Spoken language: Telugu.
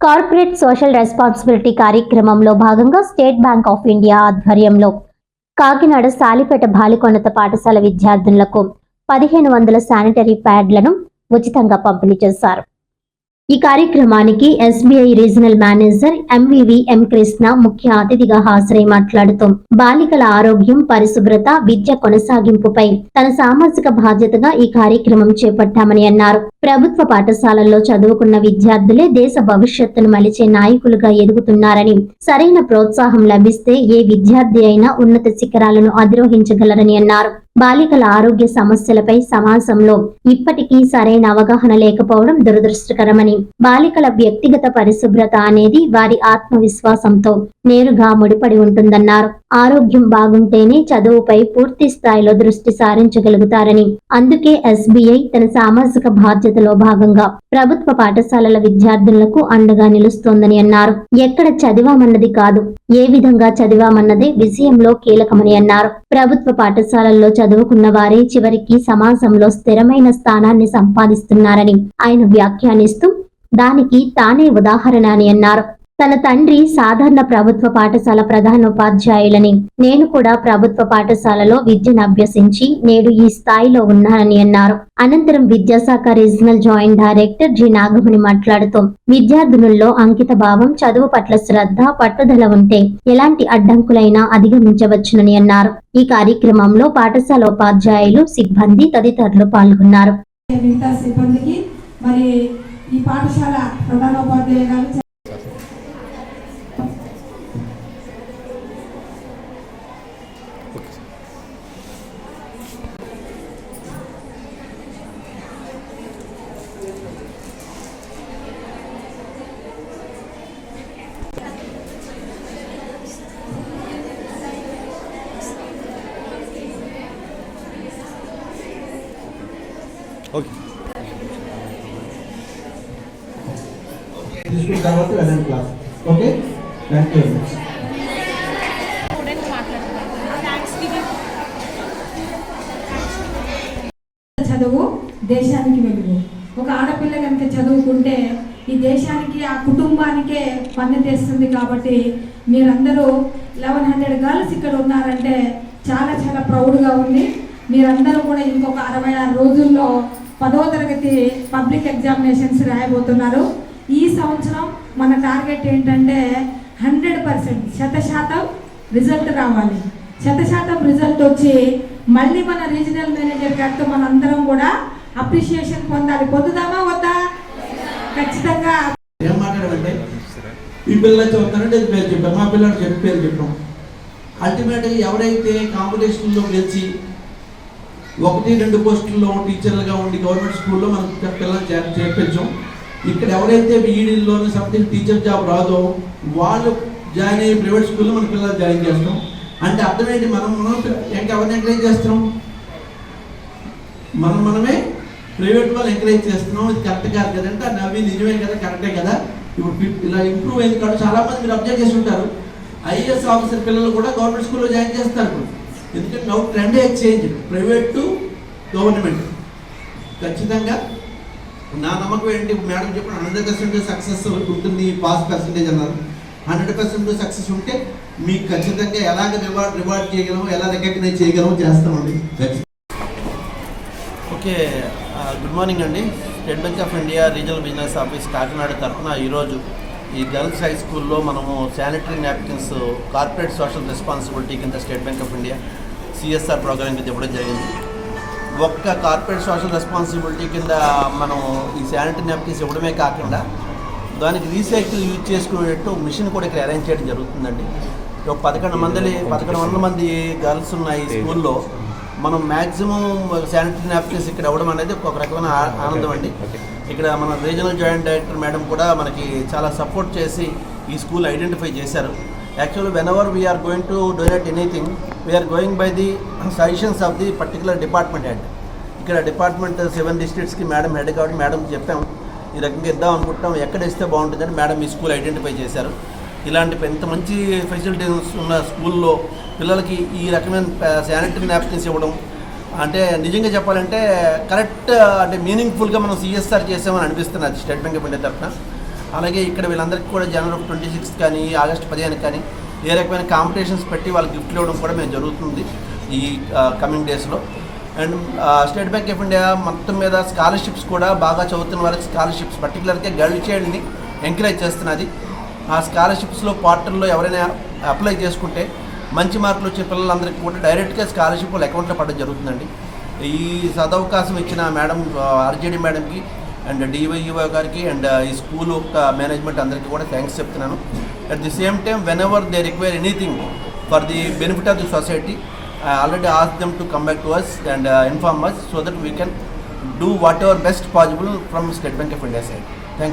కార్పొరేట్ సోషల్ రెస్పాన్సిబిలిటీ కార్యక్రమంలో భాగంగా స్టేట్ బ్యాంక్ ఆఫ్ ఇండియా ఆధ్వర్యంలో కాకినాడ సాలిపేట బాలికోన్నత పాఠశాల విద్యార్థులకు పదిహేను వందల శానిటరీ ప్యాడ్లను ఉచితంగా పంపిణీ చేశారు. ఈ కార్యక్రమానికి SBI regional manager MVV M Krishna ముఖ్య అతిథిగా హాజరై మాట్లాడుతూ బాలికల ఆరోగ్యం పరిశుభ్రత విద్య కొనసాగింపుపై తన సామాజిక బాధ్యతగా ఈ కార్యక్రమం చేపట్టామని అన్నారు. ప్రభుత్వ పాఠశాలల్లో చదువుకున్న విద్యార్థులే దేశ భవిష్యత్తును మలిచే నాయకులుగా ఎదుగుతున్నారని సరైన ప్రోత్సాహం లభిస్తే ఏ విద్యార్థి అయినా ఉన్నత శిఖరాలను అధిరోహించగలరని అన్నారు. బాలికల ఆరోగ్య సమస్యలపై సమాజంలో ఇప్పటికీ సరైన అవగాహన లేకపోవడం దురదృష్టకరమని బాలికల వ్యక్తిగత పరిశుభ్రత అనేది వారి ఆత్మవిశ్వాసంతో నేరుగా ముడిపడి ఉంటుందన్నారు. ఆరోగ్యం బాగుంటేనే చదువుపై పూర్తి స్థాయిలో దృష్టి సారించగలుగుతారని అందుకే ఎస్బీఐ తన సామాజిక బాధ్యతలో భాగంగా ప్రభుత్వ పాఠశాలల విద్యార్థులకు అండగా నిలుస్తోందని అన్నారు. ఎక్కడ చదివామన్నది కాదు ఏ విధంగా చదివామన్నదే విజయంలో కీలకమని అన్నారు. ప్రభుత్వ పాఠశాలల్లో చదువుకున్న వారే చివరికి సమాజంలో స్థిరమైన స్థానాన్ని సంపాదిస్తున్నారని ఆయన వ్యాఖ్యానిస్తూ దానికి తానే ఉదాహరణ అని అన్నారు. తన తండ్రి సాధారణ ప్రభుత్వ పాఠశాల ప్రధానోపాధ్యాయులని. నేను కూడా ప్రభుత్వ పాఠశాలలో విద్యను అభ్యసించి నేడు ఈ స్థాయిలో ఉన్నానని అన్నారు. అనంతరం విద్యాశాఖ regional joint director G. Nagamani మాట్లాడుతూ విద్యార్థినుల్లో అంకిత భావం చదువు పట్ల శ్రద్ధ పట్టుదల ఉంటే ఎలాంటి అడ్డంకులైనా అధిగమించవచ్చునని అన్నారు. ఈ కార్యక్రమంలో పాఠశాల ఉపాధ్యాయులు సిబ్బంది తదితరులు పాల్గొన్నారు. మరి ఈ పాఠశాల ప్రధానోపాధ్యాయురాలు ఓకే. తీసుకున్న తర్వాత వెళ్ళండి క్లాస్ ఓకే థ్యాంక్ యూ చదువు దేశానికి వెలుగు. ఒక ఆడపిల్ల కనుక చదువుకుంటే ఈ దేశానికి ఆ కుటుంబానికే పన్ను తెస్తుంది కాబట్టి మీరందరూ లెవెన్ హండ్రెడ్ గర్ల్స్ ఇక్కడ ఉన్నారంటే చాలా చాలా ప్రౌడ్గా ఉంది. మీరందరూ కూడా ఇంకొక అరవై ఆరు రోజుల్లో పదవ తరగతి పబ్లిక్ ఎగ్జామినేషన్స్ రాయబోతున్నారు. ఈ సంవత్సరం మన టార్గెట్ ఏంటంటే హండ్రెడ్ పర్సెంట్ శతశాతం రిజల్ట్ రావాలి. శత శాతం రిజల్ట్ వచ్చి మళ్ళీ మన రీజనల్ మేనేజర్ గారితో మన అందరం కూడా అప్రిషియేషన్ పొందాలి. పొందుదామా వద్దా? ఖచ్చితంగా. ఏం మాట్లాడమంటే ఈ పిల్లలు పేరు చెప్పారు మా పిల్లలు చెప్పి పేరు చెప్పాం. అల్టిమేట్గా ఎవరైతే కాంపిటీషన్లో గెలిచి ఒకటి రెండు పోస్టుల్లో టీచర్లుగా ఉండి గవర్నమెంట్ స్కూల్లో మనం పిల్లలు చేర్పించాం. ఇక్కడ ఎవరైతే బీఈడీలోనే సంథింగ్ టీచర్ జాబ్ రాదో వాళ్ళు జాయిన్ అయ్యి ప్రైవేట్ స్కూల్లో మన పిల్లలు జాయిన్ చేస్తాం. అంటే అర్థం ఏంటి మనం మనం ఎవరిని ఎంకరేజ్ చేస్తున్నాం? మనం మనమే ప్రైవేట్ వాళ్ళు ఎంకరేజ్ చేస్తున్నాం. ఇది కరెక్ట్ కాదు కదంటే అది నవ్వి నిజమే కదా కరెక్టే కదా? ఇప్పుడు ఇలా ఇంప్రూవ్ అయింది కాబట్టి చాలామంది మీరు అబ్జర్వ్ చేసి ఉంటారు. ఐఏఎస్ ఆఫీసర్ పిల్లలు కూడా గవర్నమెంట్ స్కూల్లో జాయిన్ చేస్తారు. ఇప్పుడు ఎందుకంటే now trend change private to government. ఖచ్చితంగా నా నమ్మకం ఏంటి? మేడం చెప్పిన హండ్రెడ్ పర్సెంట్ సక్సెస్ ఉంటుంది పాస్ పర్సెంటేజ్ అన్నారు. హండ్రెడ్ పర్సెంట్ సక్సెస్ ఉంటే మీకు ఖచ్చితంగా ఎలాగ రివార్డ్ రివార్డ్ చేయగలము ఎలా రికగ్నైజ్ చేయగలము చేస్తామండి. ఓకే గుడ్ మార్నింగ్ అండి. State Bank of India regional business office Kakinada తరఫున ఈరోజు ఈ గర్ల్స్ హై స్కూల్లో మనము sanitary napkins corporate social responsibility కింద State Bank of India CSR programme కింద ఇవ్వడం జరిగింది. ఒక్క కార్పొరేట్ సోషల్ రెస్పాన్సిబిలిటీ కింద మనం ఈ శానిటరీ నాప్కిన్స్ ఇవ్వడమే కాకుండా దానికి రీసైకిల్ యూజ్ చేసుకునేటట్టు మిషన్ కూడా ఇక్కడ అరేంజ్ చేయడం జరుగుతుందండి. ఒక పదకొండు మంది పదకొండు వందల మంది గర్ల్స్ ఉన్నాయి ఈ స్కూల్లో మనం మ్యాక్సిమం శానిటరీ నాప్కిన్స్ ఇక్కడ ఇవ్వడం అనేది ఒక రకమైన ఆనందం అండి. ఇక్కడ మన రీజనల్ జాయింట్ డైరెక్టర్ మేడం కూడా మనకి చాలా సపోర్ట్ చేసి ఈ స్కూల్ ఐడెంటిఫై చేశారు. Actually whenever we're going to donate anything we're going by the suggestions of the particular department head ఇక్కడ డిపార్ట్మెంట్ సెవెన్ డిస్ట్రిక్ట్స్కి మేడం హెడ్ కాబట్టి మేడం చెప్పాం ఈ రకంగా ఇద్దాం అనుకుంటాం ఎక్కడ ఇస్తే బాగుంటుందని మేడం ఈ స్కూల్ ఐడెంటిఫై చేశారు. ఇలాంటి ఎంత మంచి ఫెసిలిటీస్ ఉన్న స్కూల్లో పిల్లలకి ఈ రకమైన శానిటరీ నాప్కిన్స్ ఇవ్వడం అంటే నిజంగా చెప్పాలంటే కరెక్ట్ అంటే మీనింగ్ఫుల్గా మనం సిఎస్ఆర్ చేసామని అనిపిస్తున్నది స్టేట్ బ్యాంక్ ఆఫ్ ఇండియా తరఫున. అలాగే ఇక్కడ వీళ్ళందరికీ కూడా జనవరి ట్వంటీ సిక్స్త్ కానీ ఆగస్ట్ పదిహేను కానీ ఏ రకమైన కాంపిటీషన్స్ పెట్టి వాళ్ళకి గిఫ్ట్లు ఇవ్వడం కూడా మేము జరుగుతుంది ఈ కమింగ్ డేస్లో. And State Bank of India మొత్తం మీద స్కాలర్షిప్స్ కూడా బాగా చదువుతున్న వారికి స్కాలర్షిప్స్ పర్టికులర్గా గర్ల్ చైల్డ్ని ఎంకరేజ్ చేస్తున్నది. ఆ స్కాలర్షిప్స్లో పోర్టల్లో ఎవరైనా అప్లై చేసుకుంటే మంచి మార్కులు వచ్చే పిల్లలందరికీ కూడా డైరెక్ట్గా స్కాలర్షిప్లు అకౌంట్లో పడడం జరుగుతుందండి. ఈ సదవకాశం ఇచ్చిన మేడం ఆర్జేడీ మేడంకి అండ్ డివైఈఓ గారికి అండ్ ఈ స్కూల్ యొక్క మేనేజ్మెంట్ అందరికీ కూడా థ్యాంక్స్ చెప్తున్నాను. At the same time whenever they require anything for the benefit of the society I already ask them to come back to us and inform us so that we can do whatever best possible from State Bank of India side